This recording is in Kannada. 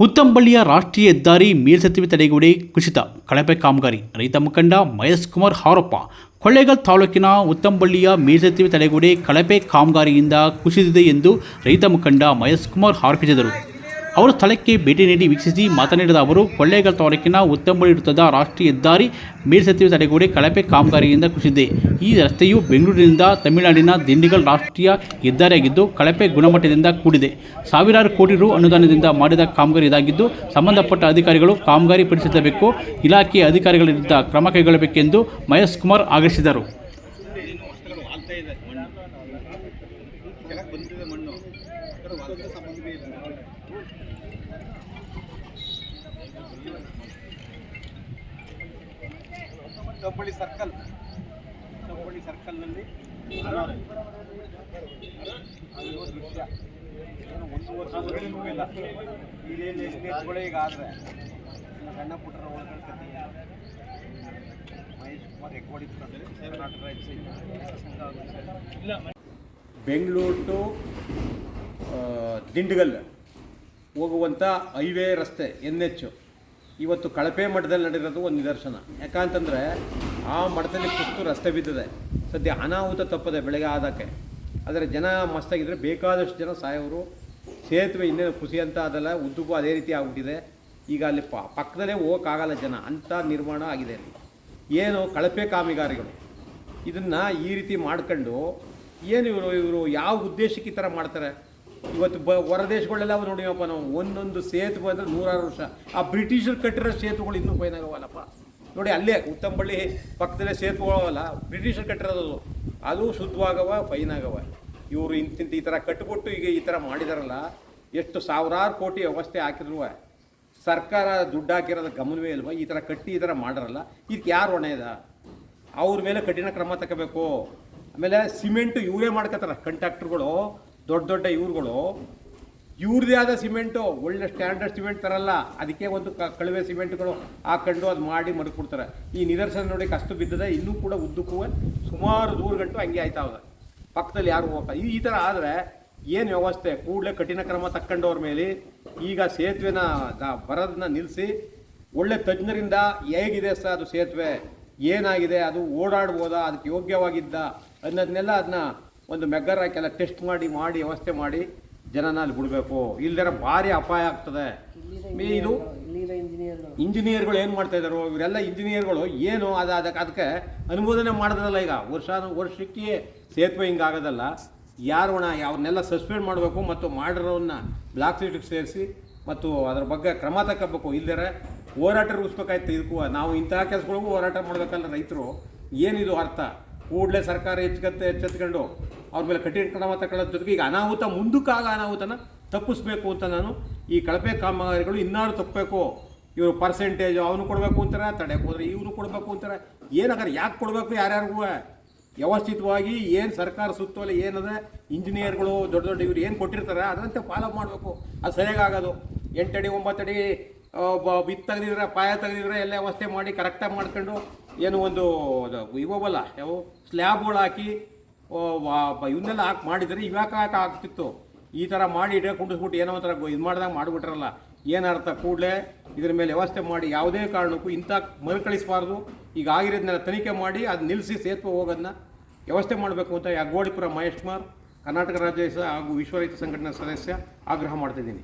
ಉತ್ತಂಬಳ್ಳಿಯ ರಾಷ್ಟ್ರೀಯ ಹೆದ್ದಾರಿ ಮೇಲ್ಸೇತುವೆ ತಡೆಗೋಡೆ ಕುಸಿತ. ಕಳಪೆ ಕಾಮಗಾರಿ. ರೈತ ಮುಖಂಡ ಮಹೇಶ್ ಕುಮಾರ್ ಹಾರಪ್ಪ. ಕೊಳ್ಳೇಗಾಲ್ ತಾಲೂಕಿನ ಉತ್ತಂಬಳ್ಳಿಯ ಮೇಲ್ಸೇತುವೆ ತಡೆಗೋಡೆ ಕಳಪೆ ಕಾಮಗಾರಿಯಿಂದ ಕುಸಿದಿದೆ ಎಂದು ರೈತ ಮುಖಂಡ ಮಹೇಶ್ ಕುಮಾರ್ ಆರೋಪಿಸಿದರು. ಅವರು ಸ್ಥಳಕ್ಕೆ ಭೇಟಿ ನೀಡಿ ವೀಕ್ಷಿಸಿ ಮಾತನಾಡಿದ ಅವರು, ಕೊಳ್ಳೇಗಾಲ ತಾಲೂಕಿನ ಉತ್ತಮ ವೃತ್ತದ ರಾಷ್ಟ್ರೀಯ ಹೆದ್ದಾರಿ ಮೇಲ್ಸೇತುವೆ ತಡೆಗೋಡೆ ಕಳಪೆ ಕಾಮಗಾರಿಯಿಂದ ಕುಸಿದಿದೆ. ಈ ರಸ್ತೆಯು ಬೆಂಗಳೂರಿನಿಂದ ತಮಿಳುನಾಡಿನ ದಿಂಡಿಗಲ್ ರಾಷ್ಟ್ರೀಯ ಹೆದ್ದಾರಿಯಾಗಿದ್ದು, ಕಳಪೆ ಗುಣಮಟ್ಟದಿಂದ ಕೂಡಿದೆ. ಸಾವಿರಾರು ಕೋಟಿ ರು ಅನುದಾನದಿಂದ ಮಾಡಿದ ಕಾಮಗಾರಿ ಇದಾಗಿದ್ದು, ಸಂಬಂಧಪಟ್ಟ ಅಧಿಕಾರಿಗಳು ಕಾಮಗಾರಿ ಪರಿಶೀಲಿಸಬೇಕು ಇಲಾಖೆಯ ಅಧಿಕಾರಿಗಳ ವಿರುದ್ಧ ಕ್ರಮ ಕೈಗೊಳ್ಳಬೇಕೆಂದು ಮಹೇಶ್ ಕುಮಾರ್ ಆಗ್ರಹಿಸಿದರು. ಕೆಳಗೆ ಬಂದಿದೆ ಮಣ್ಣು. ಅದರ ಹೊಲಕ್ಕೆ ಸಂಬಂಧವೇ ಇಲ್ಲ. ಕಬ್ಬಳ್ಳಿ ಸರ್ಕಲ್. ನಲ್ಲಿ ಸರ್ಕಲ್ನಲ್ಲಿ ಆಗಿರೋ ದೃಶ್ಯ. ಏನು ಒಂದು ವರ್ಷ ಇಲ್ಲ. ಇಲ್ಲೇನು ಸ್ಟೇಜ್ಗಳೇ ಈಗ ಆದರೆ. ಸಣ್ಣ ಪುಟ್ಟರ ಒಳಗಡೆ ಕತೆ ಮಹೇಶ್ ಕುಮಾರ್ ಎಕ್ಕೋಡಿ ಕರ್ನಾಟಕ ರಾಜ್ಯ ಸಂಘ ಬೆಂಗಳೂರು ಟು ದಿಂಡಗಲ್ ಹೋಗುವಂಥ ಹೈವೇ ರಸ್ತೆ ಎನ್ ಎಚ್ ಇವತ್ತು ಕಳಪೆ ಮಠದಲ್ಲಿ ನಡೆದಿರೋದು ಒಂದು ನಿದರ್ಶನ. ಯಾಕಂತಂದರೆ ಆ ಮಠದಲ್ಲಿ ಕುಸ್ತು ರಸ್ತೆ ಬಿದ್ದಿದೆ. ಸದ್ಯ ಅನಾಹುತ ತಪ್ಪದೆ ಬೆಳಗ್ಗೆ ಆದಕ್ಕೆ. ಆದರೆ ಜನ ಮಸ್ತಾಗಿದ್ದರೆ ಬೇಕಾದಷ್ಟು ಜನ ಸಾಯೋರು. ಸೇತುವೆ ಇನ್ನೇನು ಖುಷಿ ಅಂತ ಅದೆಲ್ಲ ಉದ್ದಕ್ಕೂ ಅದೇ ರೀತಿ ಆಗ್ಬಿಟ್ಟಿದೆ. ಈಗ ಅಲ್ಲಿ ಪಕ್ಕದಲ್ಲೇ ಹೋಗೋಕ್ಕಾಗಲ್ಲ ಜನ. ಅಂಥ ನಿರ್ಮಾಣ ಆಗಿದೆ ಅಲ್ಲಿ. ಏನು ಕಳಪೆ ಕಾಮಗಾರಿಗಳು. ಇದನ್ನು ಈ ರೀತಿ ಮಾಡ್ಕೊಂಡು ಏನು ಇವರು ಇವರು ಯಾವ ಉದ್ದೇಶಕ್ಕೆ ಈ ಥರ ಮಾಡ್ತಾರೆ? ಇವತ್ತು ಬ, ಹೊರ ದೇಶಗಳೆಲ್ಲ ನೋಡಿವಪ್ಪ ನಾವು ಒಂದೊಂದು ಸೇತುವೆ ಅಂದರೆ ನೂರಾರು ವರ್ಷ. ಆ ಬ್ರಿಟಿಷರು ಕಟ್ಟಿರೋ ಸೇತುವೆಗಳು ಇನ್ನೂ ಫೈನ್ ಆಗವಲ್ಲಪ್ಪ? ನೋಡಿ ಅಲ್ಲೇ ಉತ್ತಂಬಳ್ಳಿ ಪಕ್ಕದಲ್ಲೇ ಸೇತುವೆಗಳವಲ್ಲ ಬ್ರಿಟಿಷರು ಕಟ್ಟಿರೋದು ಅದು. ಶುದ್ಧವಾಗವ ಫೈನಾಗವ ಇವರು ಇಂತಿಂತ ಈ ಥರ ಕಟ್ಬಿಟ್ಟು ಈಗ ಈ ಥರ ಮಾಡಿದಾರಲ್ಲ, ಎಷ್ಟು ಸಾವಿರಾರು ಕೋಟಿ ವ್ಯವಸ್ಥೆ ಹಾಕಿದ್ರು ಸರ್ಕಾರ ದುಡ್ಡು ಹಾಕಿರೋದು ಗಮನವೇ ಇಲ್ವಾ? ಈ ಥರ ಕಟ್ಟಿ ಈ ಥರ ಮಾಡಿರಲ್ಲ? ಇದಕ್ಕೆ ಯಾರು ಹೊಣೆ ಇದೆ? ಅವ್ರ ಮೇಲೆ ಕಠಿಣ ಕ್ರಮ ತಗೋಬೇಕು ಆಮೇಲೆ ಸಿಮೆಂಟು ಇವರೇ ಮಾಡ್ಕೋತಾರೆ ಕಂಟ್ರಾಕ್ಟ್ರುಗಳು, ದೊಡ್ಡ ದೊಡ್ಡ ಇವ್ರುಗಳು. ಇವ್ರದೇ ಆದ ಸಿಮೆಂಟು, ಒಳ್ಳೆ ಸ್ಟ್ಯಾಂಡರ್ಡ್ ಸಿಮೆಂಟ್ ತರಲ್ಲ. ಅದಕ್ಕೆ ಒಂದು ಕ, ಕಳುವೆ ಸಿಮೆಂಟ್ಗಳು ಹಾಕೊಂಡು ಅದು ಮಾಡಿ ಮಡಗ್ಬಿಡ್ತಾರೆ ಈ ನಿದರ್ಶನ ನೋಡಿ ಕಷ್ಟ ಬಿದ್ದದೆ, ಇನ್ನೂ ಕೂಡ ಉದ್ದಕ್ಕೂ ಸುಮಾರು ದೂರು ಗಂಟು ಹಂಗೆ ಆಯ್ತಾವೆ ಪಕ್ಕದಲ್ಲಿ ಯಾರು ಈ ಈ ಥರ ಆದರೆ ಏನು ವ್ಯವಸ್ಥೆ ಕೂಡಲೇ ಕಠಿಣ ಕ್ರಮ ತಕ್ಕಂಡವ್ರ ಮೇಲೆ ಈಗ ಸೇತುವೆನ ಬರೋದನ್ನ ನಿಲ್ಲಿಸಿ ಒಳ್ಳೆ ತಜ್ಞರಿಂದ ಹೇಗಿದೆ ಸರ್ ಅದು ಸೇತುವೆ? ಏನಾಗಿದೆ? ಅದು ಓಡಾಡ್ಬೋದಾ? ಅದಕ್ಕೆ ಯೋಗ್ಯವಾಗಿದ್ದ? ಅನ್ನೋದನ್ನೆಲ್ಲ ಅದನ್ನ ಒಂದು ಮೆಗ್ಗರ್ ಹಾಕೆಲ್ಲ ಟೆಸ್ಟ್ ಮಾಡಿ ಮಾಡಿ ವ್ಯವಸ್ಥೆ ಮಾಡಿ ಜನನ ಅಲ್ಲಿ ಬಿಡಬೇಕು. ಇಲ್ಲದರ ಭಾರಿ ಅಪಾಯ ಆಗ್ತದೆ. ಇದು ಇಂಜಿನಿಯರ್ಗಳು ಏನು ಮಾಡ್ತಾ ಇದ್ದಾರೆ ಇವರೆಲ್ಲ ಇಂಜಿನಿಯರ್ಗಳು ಏನು ಅದು ಅದಕ್ಕೆ ಅದಕ್ಕೆ ಅನುಮೋದನೆ ಮಾಡಿದ್ರಲ್ಲ ಈಗ. ವರ್ಷ ವರ್ಷಕ್ಕೆ ಸೇತುವೆ ಹಿಂಗೆ ಆಗೋದಲ್ಲ ಯಾರು ಹಣ ಅವ್ರನ್ನೆಲ್ಲ ಸಸ್ಪೆಂಡ್ ಮಾಡಬೇಕು ಮತ್ತು ಮಾಡಿರೋನ್ನ ಬ್ಲಾಕ್ ಸೀಟಿಗೆ ಸೇರಿಸಿ ಮತ್ತು ಅದ್ರ ಬಗ್ಗೆ ಕ್ರಮ ತಗೋಬೇಕು ಇಲ್ದಿರ ಹೋರಾಟ ರೂಪಿಸ್ಬೇಕಾಯ್ತು. ಇದಕ್ಕೂ ನಾವು ಇಂತಹ ಕೆಲಸಗಳಿಗೂ ಹೋರಾಟ ಮಾಡಬೇಕಲ್ಲ ರೈತರು. ಏನಿದು ಅರ್ಥ? ಕೂಡಲೇ ಸರ್ಕಾರ ಎಚ್ಚೆತ್ತೆ ಎಚ್ಚೆತ್ಕೊಂಡು ಅವ್ರ ಮೇಲೆ ಕಠಿಣ ಕ್ರಮ ತಗೊಳ್ಳೋದ್ರ ಜೊತೆಗೆ ಈಗ ಅನಾಹುತ, ಮುಂದಕ್ಕಾಗ ಅನಾಹುತನ ತಪ್ಪಿಸ್ಬೇಕು ಅಂತ ನಾನು ಈ ಕಳಪೆ ಕಾಮಗಾರಿಗಳು ಇನ್ನಾರು ತಪ್ಪಬೇಕು. ಇವರು ಪರ್ಸೆಂಟೇಜು ಅವನು ಕೊಡಬೇಕು ಅಂತಾರೆ ತಡೆ ಹೋದ್ರೆ ಇವನು ಕೊಡಬೇಕು ಅಂತಾರೆ. ಏನಾಗಾರೆ ಯಾಕೆ ಕೊಡಬೇಕು ಯಾರ್ಯಾರಿಗೂ? ವ್ಯವಸ್ಥಿತವಾಗಿ ಏನು ಸರ್ಕಾರ ಸುತ್ತೋಲೆ ಏನದ, ಇಂಜಿನಿಯರ್ಗಳು ದೊಡ್ಡ ದೊಡ್ಡ ಇವ್ರು ಏನು ಕೊಟ್ಟಿರ್ತಾರೆ, ಅದರಂತೆ ಫಾಲೋ ಮಾಡಬೇಕು. ಅದು ಸರಿಯಾಗೋದು ಎಂಟಡಿ ಒಂಬತ್ತಡಿ ಬಿತ್ತು ತೆಗೆದಿದ್ರೆ, ಪಾಯ ತೆಗೆದಿದ್ರೆ ಎಲ್ಲ ವ್ಯವಸ್ಥೆ ಮಾಡಿ ಕರೆಕ್ಟಾಗಿ ಮಾಡ್ಕೊಂಡು ಏನು ಒಂದು ಇವಲ್ಲ ಯಾವು? ಸ್ಲ್ಯಾಬ್ಗಳು ಹಾಕಿ ಇವನ್ನೆಲ್ಲ ಹಾಕಿ ಮಾಡಿದರೆ ಇವಾಗ ಯಾಕೆ ಆಗ್ತಿತ್ತು? ಈ ಥರ ಮಾಡಿ ಇಡೇ ಕುಂಡಿಸ್ಬಿಟ್ಟು ಏನೋ ಒಂಥರ ಇದು ಮಾಡಿದಾಗ ಮಾಡಿಬಿಟ್ರಲ್ಲ. ಏನರ್ಥ ಕೂಡಲೇ ಇದ್ರ ಮೇಲೆ ವ್ಯವಸ್ಥೆ ಮಾಡಿ ಯಾವುದೇ ಕಾರಣಕ್ಕೂ ಇಂಥ ಮರುಕಳಿಸಬಾರ್ದು. ಈಗ ಆಗಿರೋದನ್ನೆಲ್ಲ ತನಿಖೆ ಮಾಡಿ ಅದು ನಿಲ್ಲಿಸಿ ಸೇತುವೆ ಹೋಗೋದನ್ನ ವ್ಯವಸ್ಥೆ ಮಾಡಬೇಕು ಅಂತ ಯಗೋಡಿಪುರ ಮಹೇಶ್ ಕುಮಾರ್, ಕರ್ನಾಟಕ ರಾಜ್ಯ ಹಾಗೂ ವಿಶ್ವ ರೈತ ಸಂಘಟನೆ ಸದಸ್ಯ ಆಗ್ರಹ ಮಾಡ್ತಿದ್ದೀನಿ.